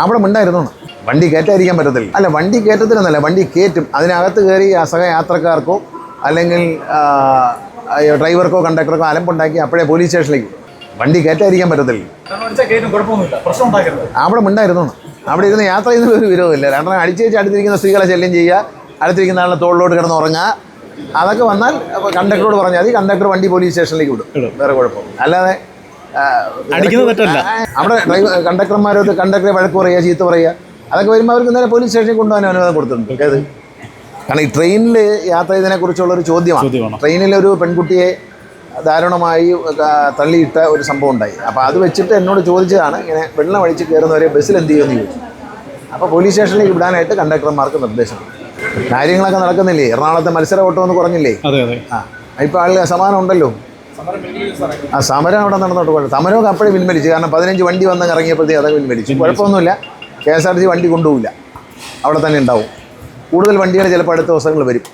അവിടെ മിണ്ടായിരുന്നു വണ്ടി കയറ്റാതിരിക്കാൻ പറ്റത്തില്ല. അല്ല വണ്ടി കയറ്റത്തില്ലെന്നല്ല വണ്ടി കയറ്റും. അതിനകത്ത് കയറി അസഹ യാത്രക്കാർക്കോ അല്ലെങ്കിൽ ഡ്രൈവർക്കോ കണ്ടക്ടർക്കോ അലമ്പുണ്ടാക്കി അപ്പോഴേ പോലീസ് സ്റ്റേഷനിലേക്ക് വണ്ടി കയറ്റാതിരിക്കാൻ പറ്റത്തില്ല. കാരണം അടിച്ചാൽ കയറ്റും കുഴപ്പമൊന്നുമില്ല. പ്രശ്നം ഉണ്ടാക്കരുത്. അവിടെ മിണ്ടായിരുന്നു അവിടെ ഇരുന്ന് യാത്ര ചെയ്യുന്നതിൽ ഒരു വിരോധമില്ല. രണ്ടെണ്ണം അടിച്ചേച്ച് അടുത്തിരിക്കുന്ന സ്ത്രീകളെ ശല്യം ചെയ്യുക അടുത്തിരിക്കുന്ന ആളെ തോളിലോട്ട് കിടന്ന് ഉറങ്ങുക. അതൊക്കെ വന്നാൽ അപ്പോൾ കണ്ടക്ടറോട് പറഞ്ഞാൽ മതി. കണ്ടക്ടർ വണ്ടി പോലീസ് സ്റ്റേഷനിലേക്ക് വിടും. വേറെ കുഴപ്പം അല്ലാതെ അടിക്കുന്നത് തെറ്റല്ല. അവിടെ ഡ്രൈവർ കണ്ടക്ടർമാരോട് കണ്ടക്ടറെ വഴക്ക് പറയുക ചീത്ത പറയുക അതൊക്കെ വരുമ്പോൾ അവർക്ക് നേരെ പോലീസ് സ്റ്റേഷനിൽ കൊണ്ടുപോകാൻ അനുവാദം കൊടുത്തിട്ടുണ്ട്. ഏത്? കാരണം ഈ ട്രെയിനിൽ യാത്ര ചെയ്തതിനെ കുറിച്ചുള്ള ഒരു ചോദ്യമാണ്. ട്രെയിനിലൊരു ട്രെയിനിൽ ഒരു പെൺകുട്ടിയെ ദാരുണമായി തള്ളിയിട്ട ഒരു സംഭവം ഉണ്ടായി. അപ്പോൾ അത് വെച്ചിട്ട് എന്നോട് ചോദിച്ചതാണ് ഇങ്ങനെ വെള്ളം അടിച്ച് കയറുന്നവരെ ബസ്സിൽ എന്ത് ചെയ്യുമെന്ന് ചോദിച്ചു. അപ്പോൾ പോലീസ് സ്റ്റേഷനിലേക്ക് വിടാനായിട്ട് കണ്ടക്ടർമാർക്ക് നിർദ്ദേശം. കാര്യങ്ങളൊക്കെ നടക്കുന്നില്ലേ? എറണാകുളത്തെ മത്സര ഓട്ടം ഒന്ന് കുറഞ്ഞില്ലേ അതെ അതെ. ആ ഇപ്പോൾ ആളുകൾ അസമാനം ഉണ്ടല്ലോ. ആ സമരം അവിടെ നടന്നോട്ട് കുഴപ്പം. സമരമൊക്കെ അപ്പോഴേ പിൻവലിച്ചു. കാരണം പതിനഞ്ച് വണ്ടി വന്ന് ഇറങ്ങിയപ്പോഴത്തേക്ക് അതൊക്കെ പിൻവലിച്ചു. കുഴപ്പമൊന്നുമില്ല. K S R T C വണ്ടി കൊണ്ടുപോകില്ല അവിടെ തന്നെ ഉണ്ടാവും. കൂടുതൽ വണ്ടികൾ ചിലപ്പോൾ അടുത്ത ദിവസങ്ങൾ വരും.